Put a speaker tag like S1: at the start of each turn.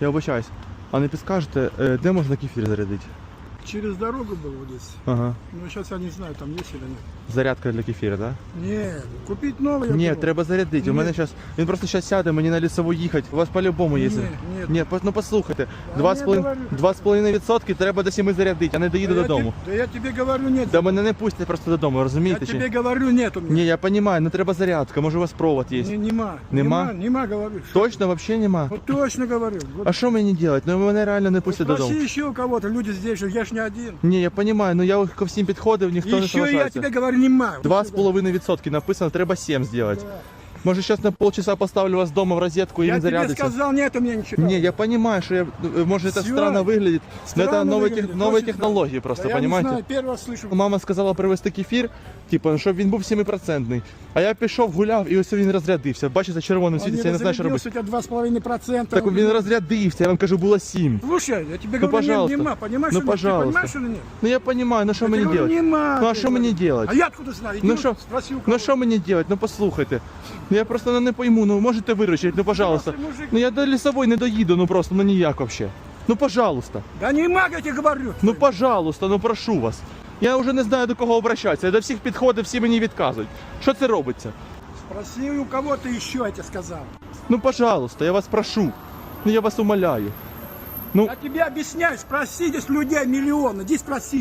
S1: Я вибачаюсь. А не підскажете, де можна кефір зарядити?
S2: Через дорогу был вот здесь.
S1: Ага.
S2: Ну, сейчас я не знаю, там есть или нет.
S1: Зарядка для кефіра, так?
S2: Нет, купить новый. я
S1: Ні,
S2: думал.
S1: треба зарядити. У
S2: Ні.
S1: мене зараз. Він просто зараз сяде, мені на лісову їхати. У вас по-любому є.
S2: Ні, ні.
S1: Ні, по- ну послухайте.
S2: Я
S1: Два з
S2: не
S1: половин-
S2: говорю.
S1: Два з половиною відсотки треба до сіми зарядити, а не доїду
S2: да я
S1: додому.
S2: те- Да я тебе говорю, нет.
S1: Да мене не пустять просто додому,
S2: я
S1: розумієте?
S2: тебе
S1: Чи?
S2: говорю, нет у меня.
S1: Ні, я розумію, ну треба зарядка, може у вас провод є.
S2: Не- нема.
S1: Нема?
S2: Нема, нема, говорю.
S1: Точно, взагалі нема.
S2: Вот точно говорю. Вот
S1: А що мені робити? Ну мене реально не пустять
S2: спроси
S1: додому.
S2: еще у кого-то, люди здесь же, я ж не один.
S1: Ні, я розумію, ну я ко всім підходив, ніхто не
S2: еще я
S1: соглашається.
S2: тебе говорю, нема.
S1: Два з половиною відсотки написано, треба сім зробити.
S2: Да.
S1: Може зараз на полчаса поставлю вас вдома в розетку і
S2: Я
S1: він
S2: тебе
S1: зарядиться.
S2: сказал, нет у меня ничего.
S1: Не, я понимаю, что я, э, может это
S2: Всё.
S1: странно выглядит, но это
S2: Странно
S1: новые,
S2: выглядит,
S1: тех- новые
S2: очень
S1: технологии
S2: странно.
S1: просто,
S2: Да я не
S1: понимаете?
S2: знаю, первый раз слышу.
S1: Мама сказала привезти кефір, типу, щоб він був 7%. А я пішов, гуляв і ось він розрядився. Бачите, червоним
S2: Он
S1: світиться, я не знаю, що робити.
S2: разрядился, у тебя 2,5%.
S1: Так він розрядився, я вам кажу, було 7.
S2: Слушай, я тебе
S1: Ну,
S2: говорю,
S1: пожалуйста.
S2: нет, нема, понимаешь,
S1: Ну,
S2: что нет? Ты
S1: пожалуйста.
S2: понимаешь или нет?
S1: Ну я розумію, ну що
S2: Я
S1: мені
S2: тебе говорю,
S1: робити?
S2: нема.
S1: Ну а
S2: ты
S1: що мені
S2: говорю.
S1: робити?
S2: А я откуда знаю? Иди
S1: Ну
S2: вот
S1: що?
S2: спроси у
S1: Ну
S2: кого.
S1: що мені робити? Ну послухайте. Ну я просто ну, не пойму, ну можете виручити, ну пожалуйста. Ну я до лісової не доїду, ну просто, ну ніяк вообще. Ну пожалуйста.
S2: Да нема, я тебе говорю.
S1: Ну, пожалуйста, ну прошу вас. Я вже не знаю до кого обращатися. Я до всіх підходив, всі мені відказують. Що це робиться?
S2: Спроси у кого-то еще, я тебе сказал.
S1: Ну, пожалуйста, я вас прошу. Ну, я вас умоляю. Ну,
S2: Я тебе объясняю, спроси здесь людей миллион, иди спроси.